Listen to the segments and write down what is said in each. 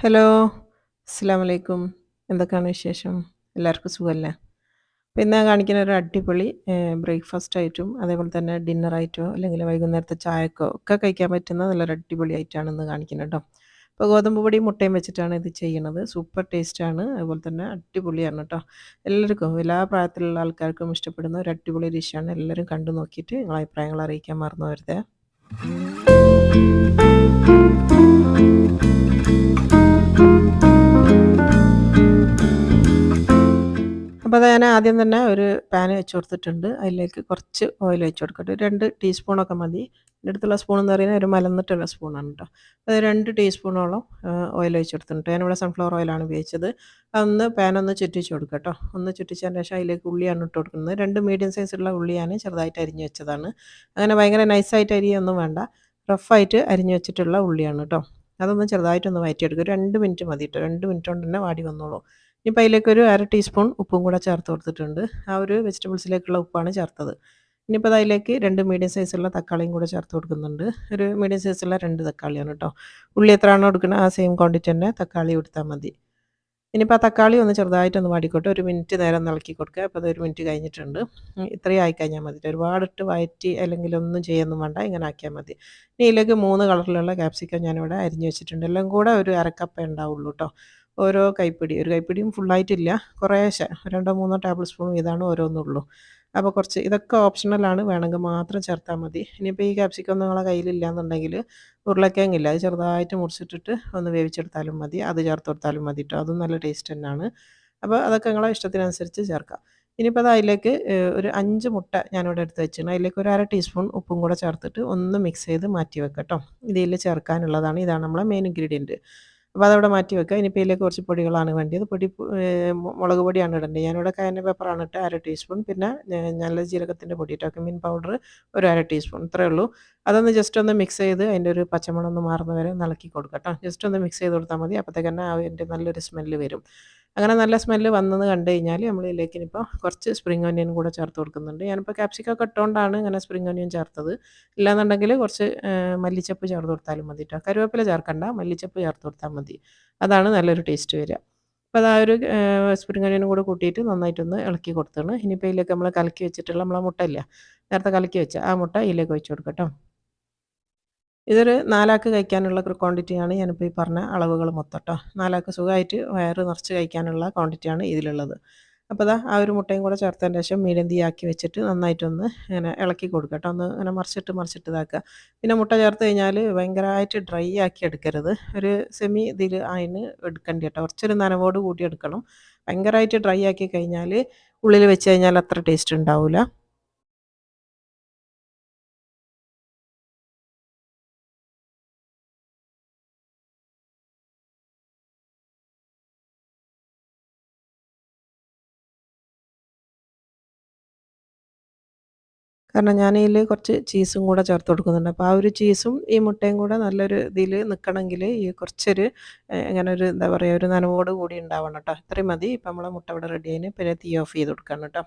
Hello അസ്സാം വലൈക്കും എന്തൊക്കെയാണ് വിശേഷം? എല്ലാവർക്കും സുഖമല്ലേ അപ്പോൾ ഇന്ന് കാണിക്കുന്ന ഒരു അടിപൊളി ബ്രേക്ക്ഫാസ്റ്റ് ആയിട്ടും അതേപോലെ തന്നെ ഡിന്നർ ഡിന്നറായിട്ടോ അല്ലെങ്കിൽ വൈകുന്നേരത്തെ ചായക്കോ ഒക്കെ കഴിക്കാൻ പറ്റുന്ന നല്ലൊരു അടിപൊളി ആയിട്ടാണ് ഇന്ന് കാണിക്കുന്നത് കേട്ടോ അപ്പോൾ ഗോതമ്പ് പൊടി മുട്ടയും വെച്ചിട്ടാണ് ഇത് ചെയ്യുന്നത് സൂപ്പർ ടേസ്റ്റാണ് അതുപോലെ തന്നെ അടിപൊളിയാണ് കേട്ടോ എല്ലാവർക്കും എല്ലാ പ്രായത്തിലുള്ള ആൾക്കാർക്കും ഇഷ്ടപ്പെടുന്ന ഒരു അടിപൊളി ഡിഷാണ് എല്ലാവരും കണ്ടു നോക്കിയിട്ട് നിങ്ങളെ അഭിപ്രായങ്ങൾ അറിയിക്കാൻ മറന്നു വരുതേ അപ്പോൾ ഞാൻ ആദ്യം തന്നെ ഒരു പാൻ വെച്ച് കൊടുത്തിട്ടുണ്ട്. അതിലേക്ക് കുറച്ച് ഓയിൽ വെച്ച് കൊടുക്കട്ടെ. രണ്ട് ടീസ്പൂണൊക്കെ മതി. എന്റെ അടുത്തുള്ള സ്പൂൺ എന്ന് പറയുന്നത് ഒരു മലന്നിട്ടുള്ള സ്പൂണാണ് കേട്ടോ അത് രണ്ട് ടീസ്പൂണോളം ഓയിൽ വെച്ച് കൊടുത്തിട്ടുണ്ട്. ഞാനിവിടെ സൺഫ്ലവർ ഓയിലാണ് ഉപയോഗിച്ചത്. അതൊന്ന് പാൻ ഒന്ന് ചുറ്റിച്ച് കൊടുക്കുക കേട്ടോ ഒന്ന് ചുറ്റിച്ചതിന് ശേഷം അതിലേക്ക് ഉള്ളിയാണ് ഇട്ട് കൊടുക്കുന്നത്. രണ്ട് മീഡിയം സൈസുള്ള ഉള്ളിയാണ് ചെറുതായിട്ട് അരിഞ്ഞ് വെച്ചതാണ്. അങ്ങനെ ഭയങ്കര നൈസായിട്ട് അരിയൊന്നും വേണ്ട. റഫായിട്ട് അരിഞ്ഞ് വെച്ചിട്ടുള്ള ഉള്ളിയാണ് കേട്ടോ അതൊന്ന് ചെറുതായിട്ടൊന്ന് വയറ്റിയെടുക്കുക രണ്ട് മിനിറ്റ് മതി കേട്ടോ രണ്ട് മിനിറ്റ് കൊണ്ട് തന്നെ വാടി വന്നോളൂ. ഇനിയിപ്പോൾ അതിലേക്കൊരു അര ടീസ്പൂൺ ഉപ്പും കൂടെ ചേർത്ത് കൊടുത്തിട്ടുണ്ട്. ആ ഒരു വെജിറ്റബിൾസിലേക്കുള്ള ഉപ്പാണ് ചേർത്തത്. ഇനിയിപ്പോൾ അതിലേക്ക് രണ്ട് മീഡിയം സൈസുള്ള തക്കാളിയും കൂടെ ചേർത്ത് കൊടുക്കുന്നുണ്ട്. ഒരു മീഡിയം സൈസുള്ള രണ്ട് തക്കാളിയാണ് കേട്ടോ ഉള്ളി എത്രയാണോ എടുക്കുന്നത് ആ സെയിം ക്വാണ്ടിറ്റി തന്നെ തക്കാളി കൊടുത്താൽ മതി. ഇനിയിപ്പോൾ ആ തക്കാളി ഒന്ന് ചെറുതായിട്ടൊന്ന് വാടിക്കോട്ടെ. ഒരു മിനിറ്റ് നേരം ഇളക്കി കൊടുക്കുക. അപ്പോൾ ഒരു മിനിറ്റ് കഴിഞ്ഞിട്ടുണ്ട്. ഇത്രയും ആയി കഴിഞ്ഞാൽ മതി. ഒരുപാടിട്ട് വയറ്റി അല്ലെങ്കിൽ ഒന്നും ചെയ്യൊന്നും വേണ്ട. ഇങ്ങനെ ആക്കിയാൽ മതി. ഇനി ഇതിലേക്ക് മൂന്ന് കളറിലുള്ള ക്യാപ്സിക്കം ഞാനിവിടെ അരിഞ്ഞ് വെച്ചിട്ടുണ്ട്. എല്ലാം കൂടെ ഒരു അരക്കപ്പ ഉണ്ടാവുള്ളൂ കേട്ടോ ഓരോ കൈപ്പിടി. ഒരു കൈപ്പിടിയും ഫുള്ളായിട്ടില്ല കുറേശ്ശെ രണ്ടോ മൂന്നോ ടേബിൾ സ്പൂൺ ഇതാണ് ഓരോന്നുള്ളൂ. അപ്പോൾ കുറച്ച് ഇതൊക്കെ ഓപ്ഷണലാണ് വേണമെങ്കിൽ മാത്രം ചേർത്താൽ മതി. ഇനിയിപ്പോൾ ഈ ക്യാപ്സിക്കം നിങ്ങളെ കയ്യിലില്ല എന്നുണ്ടെങ്കിൽ ഉരുളക്കിഴങ്ങില്ല. അത് ചെറുതായിട്ട് മുറിച്ചിട്ടിട്ട് ഒന്ന് വേവിച്ചെടുത്താലും മതി. അത് ചേർത്ത് കൊടുത്താലും മതി കേട്ടോ അതും നല്ല ടേസ്റ്റ് തന്നെയാണ് അപ്പോൾ അതൊക്കെ നിങ്ങളെ ഇഷ്ടത്തിനനുസരിച്ച് ചേർക്കാം. ഇനിയിപ്പോൾ അത് അതിലേക്ക് ഒരു അഞ്ച് മുട്ട ഞാനിവിടെ എടുത്ത് വെച്ചിട്ടുണ്ട്. അതിലേക്ക് ഒരു അര ടീസ്പൂൺ ഉപ്പും കൂടെ ചേർത്തിട്ട് ഒന്ന് മിക്സ് ചെയ്ത് മാറ്റി വെക്കട്ടോ കേട്ടോ ഇതിൽ ചേർക്കാനുള്ളതാണ്. ഇതാണ് നമ്മളെ മെയിൻ ഇൻഗ്രീഡിയന്റ് അപ്പോൾ അതവിടെ മാറ്റി വെക്കുക. ഇനി ഇതിലേക്ക് കുറച്ച് പൊടികളാണ് വേണ്ടത് പൊടി മുളക് പൊടിയാണ് ഇടേണ്ടത്. ഞാനിവിടെ കായന പേപ്പറാണ് ഇട്ട് അര ടീസ്പൂൺ. പിന്നെ നല്ല ജീരകത്തിന്റെ പൊടി ടോക്കമിൻ പൗഡർ ഒരു അര ടീസ്പൂൺ. ഇത്രയേ ഉള്ളൂ. അതൊന്ന് ജസ്റ്റ് ഒന്ന് മിക്സ് ചെയ്ത് അതിന്റെ ഒരു പച്ചമണം ഒന്ന് മാറുന്ന വരെ ഇളക്കി കൊടുക്കുക കേട്ടോ. ജസ്റ്റ് ഒന്ന് മിക്സ് ചെയ്ത് കൊടുത്താൽ മതി. അപ്പോഴത്തേക്ക് തന്നെ അതിന്റെ നല്ലൊരു സ്മെല്ല് വരും. അങ്ങനെ നല്ല സ്മെല്ല് വന്നത് കണ്ടു കഴിഞ്ഞാൽ നമ്മൾ ഇതിലേക്ക് ഇനിയിപ്പോൾ കുറച്ച് സ്പ്രിങ് ഓനിയൻ കൂടെ ചേർത്ത് കൊടുക്കുന്നുണ്ട്. ഞാനിപ്പോൾ ക്യാപ്സിക്കൊക്കെ ഇട്ടുകൊണ്ടാണ് ഇങ്ങനെ സ്പ്രിങ് ഓനിയൻ ചേർത്തത്. ഇല്ലാന്നുണ്ടെങ്കിൽ കുറച്ച് മല്ലിച്ചപ്പ് ചേർത്ത് കൊടുത്താലും മതി കേട്ടോ കരുവേപ്പില ചേർക്കണ്ട മല്ലിച്ചപ്പ് ചേർത്ത് കൊടുത്താൽ മതി. അതാണ് നല്ലൊരു ടേസ്റ്റ് വരിക. അപ്പോൾ അതാ ഒരു സ്പ്രിങ് ഓനിയനും കൂടെ കൂട്ടിയിട്ട് നന്നായിട്ടൊന്ന് ഇളക്കി കൊടുത്താണ്. ഇനിയിപ്പോൾ ഇതിലേക്ക് നമ്മൾ കലക്കി വെച്ചിട്ടുള്ള നമ്മളെ മുട്ട ഇല്ല നേരത്തെ കലക്കി വെച്ച ആ മുട്ട ഇതിലേക്ക് വെച്ച് കൊടുക്കട്ടോ ഇതൊരു നാലാക്ക് കഴിക്കാനുള്ള ക്വാണ്ടിറ്റിയാണ് ഞാനിപ്പോൾ ഈ പറഞ്ഞ അളവുകൾ മൊത്തം കേട്ടോ നാലാക്ക് സുഖമായിട്ട് വയറ് നിറച്ച് കഴിക്കാനുള്ള ക്വാണ്ടിറ്റിയാണ് ഇതിലുള്ളത്. അപ്പോൾ അതാ ആ ഒരു മുട്ടയും കൂടെ ചേർത്തതിന് ശേഷം മീഡിയം തീയാക്കി വെച്ചിട്ട് നന്നായിട്ടൊന്ന് ഇങ്ങനെ ഇളക്കി കൊടുക്കുക കേട്ടോ ഒന്ന് ഇങ്ങനെ മറിച്ചിട്ട് മറിച്ചിട്ട് ഇതാക്കുക. പിന്നെ മുട്ട ചേർത്ത് കഴിഞ്ഞാൽ ഭയങ്കരമായിട്ട് ഡ്രൈ ആക്കി എടുക്കരുത്. ഒരു സെമി ഇതിൽ അതിന് എടുക്കേണ്ടി കേട്ടോ കുറച്ചൊരു നനവോട് കൂടി എടുക്കണം. ഭയങ്കരമായിട്ട് ഡ്രൈ ആക്കി കഴിഞ്ഞാൽ ഉള്ളിൽ വെച്ച് കഴിഞ്ഞാൽ അത്ര ടേസ്റ്റ് ഉണ്ടാവില്ല കാരണം ഞാൻ ഞാനതിൽ കുറച്ച് ചീസും കൂടെ ചേർത്ത് കൊടുക്കുന്നുണ്ട്. അപ്പോൾ ആ ഒരു ചീസും ഈ മുട്ടയും കൂടെ നല്ലൊരു ഇതിൽ നിൽക്കണമെങ്കിൽ ഈ കുറച്ചൊരു ഇങ്ങനെ ഒരു എന്താ പറയുക ഒരു നനവോട് കൂടി ഉണ്ടാവണം കേട്ടോ. ഇത്രയും മതി. ഇപ്പം നമ്മളെ മുട്ട ഇവിടെ റെഡി ആയിന്. പിന്നെ തീ ഓഫ് ചെയ്ത് കൊടുക്കണം കേട്ടോ.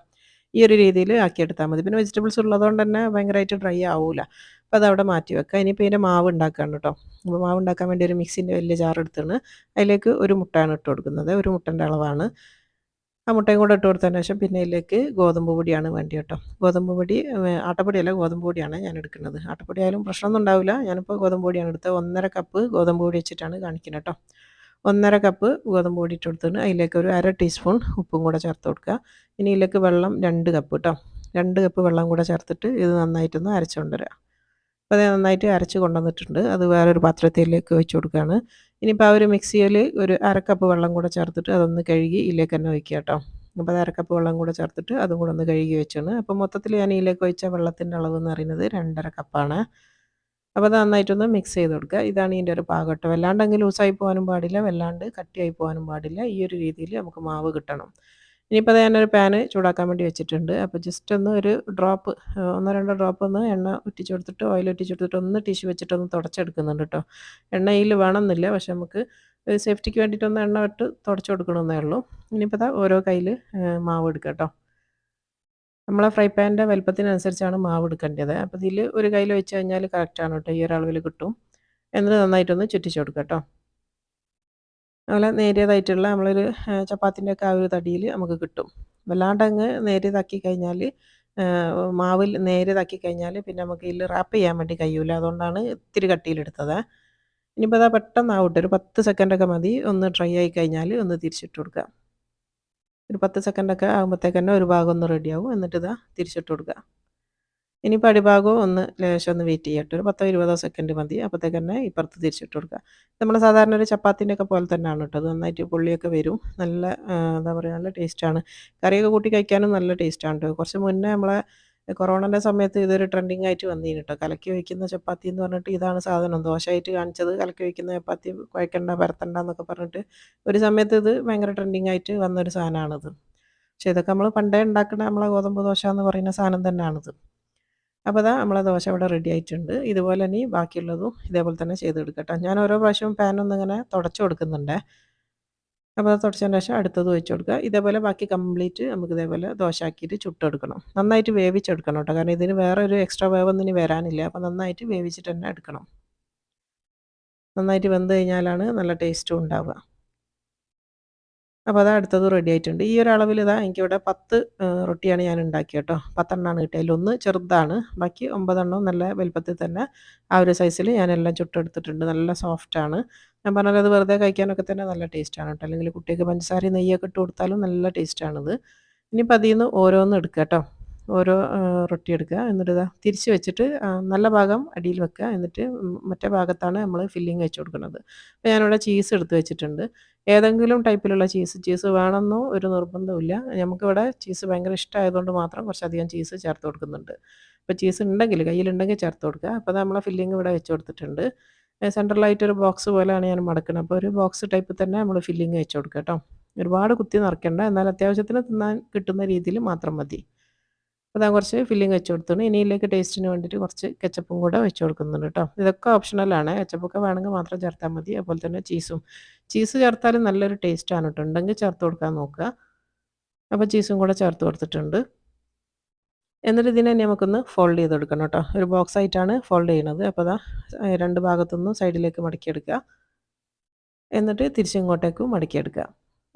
ഈ ഒരു രീതിയിൽ ആക്കിയെടുത്താൽ മതി. പിന്നെ വെജിറ്റബിൾസ് ഉള്ളതുകൊണ്ട് തന്നെ ഭയങ്കരമായിട്ട് ഡ്രൈ ആവില്ല അപ്പോൾ അതവിടെ മാറ്റി വെക്കുക. ഇനിയിപ്പോൾ ഇതിന്റെ മാവ് ഉണ്ടാക്കുകയാണ് കേട്ടോ. അപ്പോൾ മാവ് ഉണ്ടാക്കാൻ വേണ്ടി ഒരു മിക്സിന്റെ വലിയ ജാർ എടുത്താണ്. അതിലേക്ക് ഒരു മുട്ടയാണ് ഇട്ട് കൊടുക്കുന്നത്. ഒരു മുട്ടന്റെ അളവാണ്. ആ മുട്ടയും കൂടെ ഇട്ട് കൊടുത്തതിന് ശേഷം പിന്നെ ഇതിലേക്ക് ഗോതമ്പ് പൊടിയാണ് വേണ്ടി കേട്ടോ ഗോതമ്പ് പൊടി ആട്ടപ്പൊടിയല്ല ഗോതമ്പ് പൊടിയാണ് ഞാൻ എടുക്കുന്നത്. ആട്ടപ്പൊടി ആയാലും പ്രശ്നമൊന്നും ഉണ്ടാവില്ല. ഞാനിപ്പോൾ ഗോതമ്പ് പൊടിയാണ് എടുത്തത്. ഒന്നര കപ്പ് ഗോതമ്പ് പൊടി വെച്ചിട്ടാണ് കാണിക്കുന്നത് കേട്ടോ. ഒന്നര കപ്പ് ഗോതമ്പ് പൊടി ഇട്ട് കൊടുത്തിട്ട് അതിലേക്ക് ഒരു അര ടീസ്പൂൺ ഉപ്പും കൂടെ ചേർത്ത് കൊടുക്കുക. ഇനി ഇതിലേക്ക് വെള്ളം രണ്ട് കപ്പ് കേട്ടോ. രണ്ട് കപ്പ് വെള്ളം കൂടെ ചേർത്തിട്ട് ഇത് നന്നായിട്ടൊന്ന് അരച്ചുകൊണ്ടുവരിക അപ്പോൾ അത് നന്നായിട്ട് അരച്ച് കൊണ്ടുവന്നിട്ടുണ്ട്. അത് വേറൊരു പാത്രത്തിലേക്ക് വെച്ച് കൊടുക്കുകയാണ്. ഇനിയിപ്പോൾ ആ ഒരു മിക്സിയിൽ ഒരു അരക്കപ്പ് വെള്ളം കൂടെ ചേർത്തിട്ട് അതൊന്ന് കഴുകി ഇതിലേക്ക് തന്നെ വയ്ക്കുക കേട്ടോ. അപ്പോൾ അത് അരക്കപ്പ് വെള്ളം കൂടെ ചേർത്തിട്ട് അതും കൂടെ ഒന്ന് കഴുകി വെച്ചാണ്. അപ്പോൾ മൊത്തത്തിൽ ഞാൻ ഇതിലേക്ക് ഒഴിച്ച വെള്ളത്തിന്റെ അളവ് എന്ന് പറയുന്നത് രണ്ടര കപ്പാണ് അപ്പോൾ അത് നന്നായിട്ടൊന്ന് മിക്സ് ചെയ്ത് കൊടുക്കുക. ഇതാണ് ഇതിന്റെ ഒരു പാകട്ടോ. വല്ലാണ്ടെങ്കിൽ ലൂസായി പോകാനും പാടില്ല. വല്ലാണ്ട് കട്ടിയായി പോകാനും പാടില്ല. ഈ ഒരു രീതിയിൽ നമുക്ക് മാവ് കിട്ടണം. ഇനിയിപ്പോൾ അത് ഞാനൊരു പാന് ചൂടാക്കാൻ വേണ്ടി വെച്ചിട്ടുണ്ട്. അപ്പോൾ ജസ്റ്റ് ഒന്ന് ഒരു ഡ്രോപ്പ് ഒന്നോ രണ്ടോ ഡ്രോപ്പ് ഒന്ന് എണ്ണ ഒറ്റിച്ച് കൊടുത്തിട്ട് ഓയിൽ ഒറ്റിച്ച് കൊടുത്തിട്ട് ഒന്ന് ടിഷ്യൂ വെച്ചിട്ടൊന്ന് തുടച്ചെടുക്കുന്നുണ്ട് കേട്ടോ എണ്ണയിൽ വേണമെന്നില്ല. പക്ഷെ നമുക്ക് സേഫ്റ്റിക്ക് വേണ്ടിയിട്ടൊന്ന് എണ്ണ ഇട്ട് തുടച്ചു കൊടുക്കണമെന്നേ ഉള്ളൂ. ഇനിയിപ്പോൾ അതാ ഓരോ കയ്യിൽ മാവ് എടുക്കുക കേട്ടോ നമ്മളെ ഫ്രൈ പാനിന്റെ വലുപ്പത്തിനനുസരിച്ചാണ് മാവ് എടുക്കേണ്ടത്. അപ്പോൾ ഇതിൽ ഒരു കയ്യിൽ വെച്ച് കഴിഞ്ഞാൽ കറക്റ്റാണ് കേട്ടോ ഈ ഒരളവിൽ കിട്ടും. എന്നിട്ട് നന്നായിട്ടൊന്ന് ചുറ്റിച്ചു കൊടുക്കുക കേട്ടോ അതുപോലെ നേരിയതായിട്ടുള്ള നമ്മളൊരു ചപ്പാത്തിന്റെ ഒക്കെ ആ ഒരു തടിയിൽ നമുക്ക് കിട്ടും. വല്ലാണ്ടങ്ങ് നേരിയതാക്കി കഴിഞ്ഞാൽ മാവിൽ നേരിയതാക്കി കഴിഞ്ഞാൽ പിന്നെ നമുക്ക് ഇതിൽ റാപ്പ് ചെയ്യാൻ വേണ്ടി കഴിയൂല. അതുകൊണ്ടാണ് ഇത്തിരി കട്ടിയിലെടുത്തത്. ഇനിയിപ്പോൾ അതാ പെട്ടെന്നാവട്ടെ. ഒരു പത്ത് സെക്കൻഡൊക്കെ മതി. ഒന്ന് ഡ്രൈ ആയി കഴിഞ്ഞാൽ ഒന്ന് തിരിച്ചിട്ട് കൊടുക്കുക ഒരു പത്ത് സെക്കൻഡൊക്കെ ആകുമ്പോഴത്തേക്ക് തന്നെ ഒരു ഭാഗം ഒന്ന് റെഡിയാവും എന്നിട്ട് ഇതാ തിരിച്ചിട്ട് കൊടുക്കുക ഇനിയിപ്പോൾ പടിഭാഗവും ഒന്ന് ലേശം ഒന്ന് വെയിറ്റ് ചെയ്യട്ടെ. ഒരു പത്തോ ഇരുപതോ സെക്കൻഡ് മതി. അപ്പോഴത്തേക്ക് തന്നെ ഇപ്പുറത്ത് തിരിച്ചിട്ട് കൊടുക്കുക. നമ്മൾ സാധാരണ ഒരു ചപ്പാത്തിന്റെ ഒക്കെ പോലെ തന്നെയാണ് കേട്ടോ. അത് നന്നായിട്ട് പുള്ളിയൊക്കെ വരും. നല്ല എന്താ പറയുക നല്ല ടേസ്റ്റാണ് കറിയൊക്കെ കൂട്ടി കഴിക്കാനും നല്ല ടേസ്റ്റാണ് കേട്ടോ. കുറച്ച് മുന്നേ നമ്മളെ കൊറോണന്റെ സമയത്ത് ഇതൊരു ട്രെൻഡിങ് ആയിട്ട് വന്നിരുന്നു കേട്ടോ. കലക്കി വയ്ക്കുന്ന ചപ്പാത്തി എന്ന് പറഞ്ഞിട്ട് ഇതാണ് സാധനം. ദോശയായിട്ട് കാണിച്ചത് കലക്കി വയ്ക്കുന്ന ചപ്പാത്തി കുഴക്കണ്ട പരത്തണ്ട എന്നൊക്കെ പറഞ്ഞിട്ട് ഒരു സമയത്ത് ഇത് ഭയങ്കര ട്രെൻഡിങ് ആയിട്ട് വന്നൊരു സാധനമാണിത്. പക്ഷേ ഇതൊക്കെ നമ്മൾ പണ്ടേ ഉണ്ടാക്കുന്ന നമ്മളെ ഗോതമ്പ് ദോശ എന്ന് പറയുന്ന സാധനം തന്നെയാണിത്. അപ്പോൾ അതാ നമ്മളെ ദോശ ഇവിടെ റെഡി ആയിട്ടുണ്ട്. ഇതുപോലെ ഇനി ബാക്കിയുള്ളതും ഇതേപോലെ തന്നെ ചെയ്തെടുക്കട്ടെ ഞാൻ ഓരോ പ്രാവശ്യവും പാൻ ഇങ്ങനെ തുടച്ചു കൊടുക്കുന്നുണ്ട്. അപ്പോൾ അത് തുടച്ചതിന് ശേഷം അടുത്തത് വെച്ച് കൊടുക്കുക. ഇതേപോലെ ബാക്കി കംപ്ലീറ്റ് നമുക്ക് ഇതേപോലെ ദോശ ആക്കിയിട്ട് ചുട്ടെടുക്കണം നന്നായിട്ട് വേവിച്ചെടുക്കണം കേട്ടോ. കാരണം ഇതിന് വേറെ ഒരു എക്സ്ട്രാ വേവൊന്നും ഇനി വരാനില്ല. അപ്പോൾ നന്നായിട്ട് വേവിച്ചിട്ട് തന്നെ എടുക്കണം. നന്നായിട്ട് വെന്ത് കഴിഞ്ഞാലാണ് നല്ല ടേസ്റ്റും ഉണ്ടാവുക. അപ്പോൾ അത് അടുത്തത് റെഡി ആയിട്ടുണ്ട്. ഈ ഒരു അളവിൽ ഇതാ എനിക്കിവിടെ പത്ത് റൊട്ടിയാണ് ഞാൻ ഉണ്ടാക്കിയത് കേട്ടോ പത്തെണ്ണമാണ് കിട്ടിയത് ഒന്ന് ചെറുതാണ്. ബാക്കി ഒമ്പതെണ്ണം നല്ല വലുപ്പത്തിൽ തന്നെ ആ ഒരു സൈസിൽ ഞാനെല്ലാം ചുട്ടെടുത്തിട്ടുണ്ട്. നല്ല സോഫ്റ്റാണ് ഞാൻ പറഞ്ഞാൽ അത് വെറുതെ കഴിക്കാനൊക്കെ തന്നെ നല്ല ടേസ്റ്റാണ് കേട്ടോ അല്ലെങ്കിൽ കുട്ടികൾക്ക് പഞ്ചസാരയും നെയ്യൊക്കെ ഇട്ട് കൊടുത്താലും നല്ല ടേസ്റ്റാണിത് ഇനിയിപ്പോൾ അതിൽ നിന്ന് ഓരോന്ന് എടുക്കുക കേട്ടോ ഓരോ റൊട്ടി എടുക്കുക. എന്നിട്ട് ഇതാ തിരിച്ച് വെച്ചിട്ട് നല്ല ഭാഗം അടിയിൽ വെക്കുക. എന്നിട്ട് മറ്റേ ഭാഗത്താണ് നമ്മൾ ഫില്ലിങ് വെച്ച് കൊടുക്കുന്നത്. അപ്പോൾ ഞാനിവിടെ ചീസ് എടുത്ത് വെച്ചിട്ടുണ്ട്. ഏതെങ്കിലും ടൈപ്പിലുള്ള ചീസ് ചീസ് വേണമെന്നോ ഒരു നിർബന്ധമില്ല നമുക്കിവിടെ ചീസ് ഭയങ്കര ഇഷ്ടമായതുകൊണ്ട് മാത്രം കുറച്ചധികം ചീസ് ചേർത്ത് കൊടുക്കുന്നുണ്ട്. അപ്പോൾ ചീസ് ഉണ്ടെങ്കിൽ കയ്യിലുണ്ടെങ്കിൽ ചേർത്ത് കൊടുക്കുക. അപ്പോൾ നമ്മളെ ഫില്ലിങ് ഇവിടെ വെച്ച് കൊടുത്തിട്ടുണ്ട്. സെൻട്രലായിട്ട് ഒരു ബോക്സ് പോലെയാണ് ഞാൻ മടക്കുന്നത്. അപ്പോൾ ഒരു ബോക്സ് ടൈപ്പ് തന്നെ നമ്മൾ ഫില്ലിങ് വെച്ച് കൊടുക്കുക കേട്ടോ. ഒരുപാട് കുത്തി നിറയ്ക്കേണ്ട. എന്നാൽ അത്യാവശ്യത്തിന് തിന്നാൻ കിട്ടുന്ന രീതിയിൽ മാത്രം മതി. അപ്പോൾ ഞാൻ കുറച്ച് ഫില്ലിങ് വെച്ച് ഇനി ഇതിലേക്ക് ടേസ്റ്റിന് വേണ്ടിയിട്ട് കുറച്ച് കെച്ചപ്പും കൂടെ വെച്ച് കൊടുക്കുന്നുണ്ട് കേട്ടോ ഇതൊക്കെ ഓപ്ഷണലാണ് കെച്ചപ്പൊക്കെ വേണമെങ്കിൽ മാത്രം ചേർത്താൽ മതി. അതുപോലെ തന്നെ ചീസും ചീസ് ചേർത്താലും നല്ലൊരു ടേസ്റ്റാണ് കേട്ടോ ഉണ്ടെങ്കിൽ ചേർത്ത് കൊടുക്കാൻ നോക്കുക. അപ്പോൾ ചീസും കൂടെ ചേർത്ത് കൊടുത്തിട്ടുണ്ട്. എന്നിട്ട് ഇതിനെ നമുക്കൊന്ന് ഫോൾഡ് ചെയ്ത് കൊടുക്കണം കേട്ടോ ഒരു ബോക്സ് ആയിട്ടാണ് ഫോൾഡ് ചെയ്യണത് അപ്പോൾ അതാ രണ്ട് ഭാഗത്തുനിന്നും സൈഡിലേക്ക് മടക്കിയെടുക്കുക. എന്നിട്ട് തിരിച്ചിങ്ങോട്ടേക്കും മടക്കിയെടുക്കുക.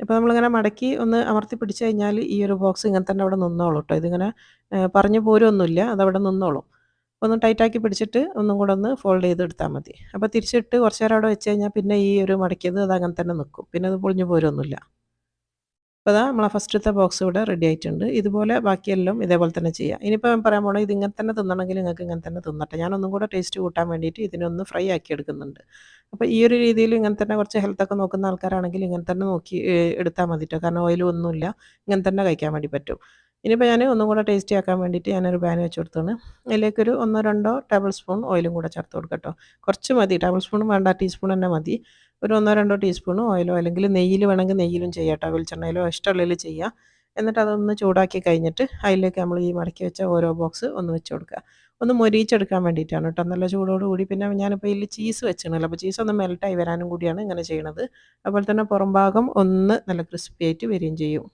ഇപ്പോൾ നമ്മളിങ്ങനെ മടക്കി ഒന്ന് അമർത്തി പിടിച്ചു കഴിഞ്ഞാൽ ഈ ഒരു ബോക്സ് ഇങ്ങനെ തന്നെ അവിടെ നിന്നോളും കേട്ടോ ഇതിങ്ങനെ പറഞ്ഞു പോരൊന്നുമില്ല അതവിടെ നിന്നോളും. ഒന്ന് ടൈറ്റാക്കി പിടിച്ചിട്ട് ഒന്നും കൂടെ ഒന്ന് ഫോൾഡ് ചെയ്ത് എടുത്താൽ മതി. അപ്പോൾ തിരിച്ചിട്ട് കുറച്ച് നേരം അവിടെ വെച്ച് കഴിഞ്ഞാൽ പിന്നെ ഈ ഒരു മടക്കിയത് അത് അങ്ങനെ തന്നെ നിൽക്കും. പിന്നെ അത് പൊളിഞ്ഞു പോരൊന്നുമില്ല അപ്പോൾ അതാ നമ്മളെ ഫസ്റ്റത്തെ ബോക്സ് ഇവിടെ റെഡി ആയിട്ടുണ്ട്. ഇതുപോലെ ബാക്കിയെല്ലാം ഇതേപോലെ തന്നെ ചെയ്യാം. ഇനിയിപ്പോൾ ഞാൻ പറയാൻ പോകണം ഇത് ഇങ്ങനെ തന്നെ തിന്നണമെങ്കിൽ നിങ്ങൾക്ക് ഇങ്ങനെ തന്നെ തിന്നട്ടെ. ഞാനൊന്നും കൂടെ ടേസ്റ്റ് കൂട്ടാൻ വേണ്ടിയിട്ട് ഇതിനൊന്ന് ഫ്രൈ ആക്കി എടുക്കുന്നുണ്ട്. അപ്പോൾ ഈ ഒരു രീതിയിൽ ഇങ്ങനെ തന്നെ കുറച്ച് ഹെൽത്തൊക്കെ നോക്കുന്ന ആൾക്കാരാണെങ്കിൽ ഇങ്ങനെ തന്നെ നോക്കി എടുത്താൽ മതിട്ടോ. കാരണം ഓയിലൊന്നുമില്ല ഇങ്ങനെ തന്നെ കഴിക്കാൻ വേണ്ടി പറ്റും. ഇനിയിപ്പോൾ ഞാൻ ഒന്നും കൂടെ ടേസ്റ്റി ആക്കാൻ വേണ്ടിയിട്ട് ഞാനൊരു പാൻ വെച്ച് കൊടുത്താണ്. അതിലേക്കൊരു ഒന്നോ രണ്ടോ ടേബിൾ സ്പൂൺ ഓയിലും കൂടെ ചേർത്ത് കൊടുക്കട്ടോ കുറച്ച് മതി ടേബിൾ സ്പൂണും വേണ്ട ടീസ്പൂൺ തന്നെ മതി. ഒരു ഒന്നോ രണ്ടോ ടീസ്പൂൺ ഓയിലോ അല്ലെങ്കിൽ നെയ്യിൽ വേണമെങ്കിൽ നെയ്യിലും ചെയ്യാം കേട്ടോ വെളിച്ചെണ്ണയിലോ ഇഷ്ടമുള്ളതിൽ ചെയ്യാം. എന്നിട്ട് അതൊന്ന് ചൂടാക്കി കഴിഞ്ഞിട്ട് അതിലേക്ക് നമ്മൾ ഈ മടക്കി വെച്ച ഓരോ ബോക്സ് ഒന്ന് വെച്ച് കൊടുക്കുക. ഒന്ന് മൊരിയിച്ചെടുക്കാൻ വേണ്ടിയിട്ടാണ് കേട്ടോ നല്ല ചൂടോടുകൂടി പിന്നെ ഞാനിപ്പോൾ ഇതിൽ ചീസ് വെച്ചിട്ടുണ്ടല്ലോ അപ്പോൾ ചീസ് ഒന്ന് മെൽട്ടായി വരാനും കൂടിയാണ് ഇങ്ങനെ ചെയ്യണത്. അതുപോലെ തന്നെ പുറംഭാഗം ഒന്ന് നല്ല ക്രിസ്പി ആയിട്ട് വരികയും ചെയ്യും.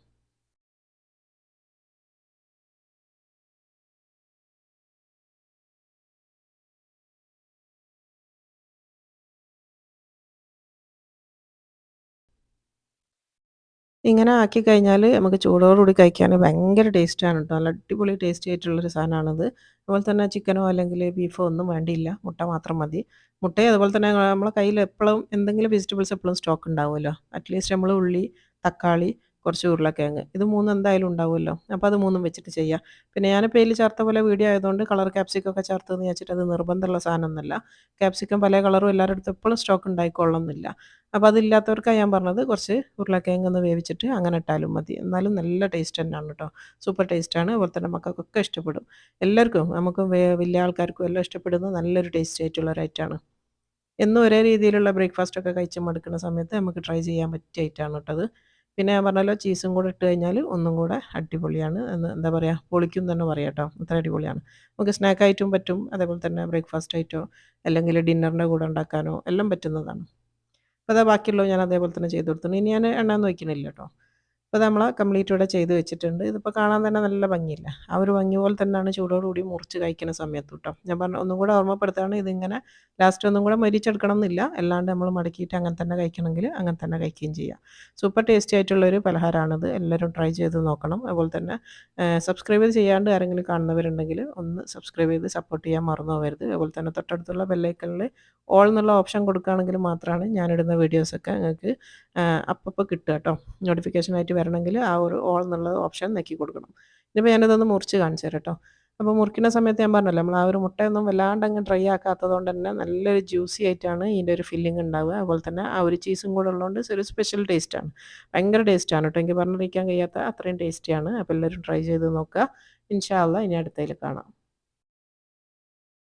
ഇങ്ങനെ ആക്കി കഴിഞ്ഞാൽ നമുക്ക് ചൂടോടുകൂടി കഴിക്കാൻ ഭയങ്കര ടേസ്റ്റാണ് കേട്ടോ നല്ല അടിപൊളി ടേസ്റ്റി ആയിട്ടുള്ളൊരു സാധനമാണിത് അതുപോലെ തന്നെ ചിക്കനോ അല്ലെങ്കിൽ ബീഫോ ഒന്നും വേണ്ടിയില്ല. മുട്ട മാത്രം മതി. മുട്ടയും അതുപോലെ തന്നെ നമ്മളെ കയ്യിൽ എപ്പോഴും എന്തെങ്കിലും വെജിറ്റബിൾസ് എപ്പോഴും സ്റ്റോക്ക് ഉണ്ടാവുമല്ലോ. അറ്റ്ലീസ്റ്റ് നമ്മൾ ഉള്ളി തക്കാളി കുറച്ച് ഉരുളക്കിഴങ്ങ്. ഇത് മൂന്നും എന്തായാലും ഉണ്ടാവുമല്ലോ. അപ്പോൾ അത് മൂന്നും വെച്ചിട്ട് ചെയ്യാം. പിന്നെ ഞാനിപ്പോൾ ഇതിൽ ചേർത്ത പോലെ വീഡിയോ ആയതുകൊണ്ട് കളർ ക്യാപ്സിക്കം ഒക്കെ ചേർത്തെന്ന് വെച്ചിട്ട് അത് നിർബന്ധമുള്ള സാധനമൊന്നുമല്ല. ക്യാപ്സിക്കം പല കളറും എല്ലാവരുടെ അടുത്തും എപ്പോഴും സ്റ്റോക്ക് ഉണ്ടായിക്കൊള്ളുന്നില്ല. അപ്പോൾ അതില്ലാത്തവർക്കാണ് ഞാൻ പറഞ്ഞത് കുറച്ച് ഉരുളക്കിഴങ്ങ് ഒന്ന് വേവിച്ചിട്ട് അങ്ങനെ ഇട്ടാലും മതി. എന്നാലും നല്ല ടേസ്റ്റ് തന്നെയാണ് കേട്ടോ. സൂപ്പർ ടേസ്റ്റാണ് അതുപോലെ തന്നെ മക്കൾക്കൊക്കെ ഇഷ്ടപ്പെടും. എല്ലാവർക്കും നമുക്ക് വലിയ ആൾക്കാർക്കും എല്ലാം ഇഷ്ടപ്പെടുന്ന നല്ലൊരു ടേസ്റ്റ് ആയിട്ടുള്ള ഒരു ഐറ്റമാണ് എന്നും ഒരേ രീതിയിലുള്ള ബ്രേക്ക്ഫാസ്റ്റ് ഒക്കെ കഴിച്ച് മടുക്കുന്ന സമയത്ത് നമുക്ക് ട്രൈ ചെയ്യാൻ പറ്റിയ ഐറ്റമാണ് കേട്ടത് പിന്നെ ഞാൻ പറഞ്ഞല്ലോ ചീസും കൂടെ ഇട്ട് കഴിഞ്ഞാൽ ഒന്നും കൂടെ അടിപൊളിയാണ് എന്ന് എന്താ പറയുക പൊളിക്കും തന്നെ പറയാം കേട്ടോ. അത്ര അടിപൊളിയാണ്. നമുക്ക് സ്നാക്കായിട്ടും പറ്റും അതേപോലെ തന്നെ ബ്രേക്ക്ഫാസ്റ്റ് ആയിട്ടോ അല്ലെങ്കിൽ ഡിന്നറിന്റെ കൂടെ ഉണ്ടാക്കാനോ എല്ലാം പറ്റുന്നതാണ്. അപ്പോൾ അതാ ബാക്കിയുള്ളത് ഞാൻ അതേപോലെ തന്നെ ചെയ്ത് കൊടുത്തു ഇനി ഞാൻ എണ്ണ നോക്കണില്ല കേട്ടോ. അപ്പോൾ നമ്മൾ കംപ്ലീറ്റ് ഇവിടെ ചെയ്ത് വെച്ചിട്ടുണ്ട്. ഇതിപ്പോൾ കാണാൻ തന്നെ നല്ല ഭംഗിയില്ല. ആ ഒരു ഭംഗി പോലെ തന്നെയാണ് ചൂടോടുകൂടി മുറിച്ച് കഴിക്കുന്ന സമയത്ത് കേട്ടോ ഞാൻ പറഞ്ഞു ഒന്നും കൂടെ ഓർമ്മപ്പെടുത്താണ് ഇതിങ്ങനെ ലാസ്റ്റ് ഒന്നും കൂടെ മരിച്ചെടുക്കണം എന്നില്ല അല്ലാണ്ട് നമ്മൾ മടക്കിയിട്ട് അങ്ങനെ തന്നെ കഴിക്കണമെങ്കിൽ അങ്ങനെ തന്നെ കഴിക്കുകയും ചെയ്യാം. സൂപ്പർ ടേസ്റ്റി ആയിട്ടുള്ളൊരു പലഹാരമാണിത് എല്ലാവരും ട്രൈ ചെയ്ത് നോക്കണം. അതുപോലെ തന്നെ സബ്സ്ക്രൈബ് ചെയ്യാണ്ട് ആരെങ്കിലും കാണുന്നവരുണ്ടെങ്കിൽ ഒന്ന് സബ്സ്ക്രൈബ് ചെയ്ത് സപ്പോർട്ട് ചെയ്യാൻ മറന്നു പോകരുത്. അതുപോലെ തന്നെ തൊട്ടടുത്തുള്ള ബെല്ലൈക്കണിൽ ഓൾ എന്നുള്ള ഓപ്ഷൻ കൊടുക്കുകയാണെങ്കിൽ മാത്രമാണ് ഞാനിടുന്ന വീഡിയോസൊക്കെ നിങ്ങൾക്ക് അപ്പപ്പോൾ കിട്ടുക കേട്ടോ നോട്ടിഫിക്കേഷനായിട്ട് വരണമെങ്കിൽ ആ ഒരു ഓൾ എന്നുള്ള ഓപ്ഷൻ നെക്കി കൊടുക്കണം. ഇനിയിപ്പോൾ ഞാനിതൊന്ന് മുറിച്ച് കാണിച്ചു തരാം കേട്ടോ. അപ്പോൾ മുറിക്കുന്ന സമയത്ത് ഞാൻ പറഞ്ഞല്ലോ നമ്മൾ ആ ഒരു മുട്ടയൊന്നും വല്ലാണ്ട് അങ്ങ് ഡ്രൈ ആക്കാത്തത് കൊണ്ട് തന്നെ നല്ലൊരു ജ്യൂസി ആയിട്ടാണ് ഇതിന്റെ ഒരു ഫില്ലിംഗ് ഉണ്ടാവുക. അതുപോലെ തന്നെ ആ ഒരു ചീസും കൂടെ ഉള്ളതുകൊണ്ട് ഒരു സ്പെഷ്യൽ ടേസ്റ്റാണ് ഭയങ്കര ടേസ്റ്റാണ് കേട്ടോ. എനിക്ക് പറഞ്ഞിരിക്കാൻ കഴിയാത്ത അത്രയും ടേസ്റ്റിയാണ് അപ്പോൾ എല്ലാവരും ട്രൈ ചെയ്ത് നോക്കുക. ഇൻഷാല്ല ഇനി അടുത്തതിൽ കാണാം.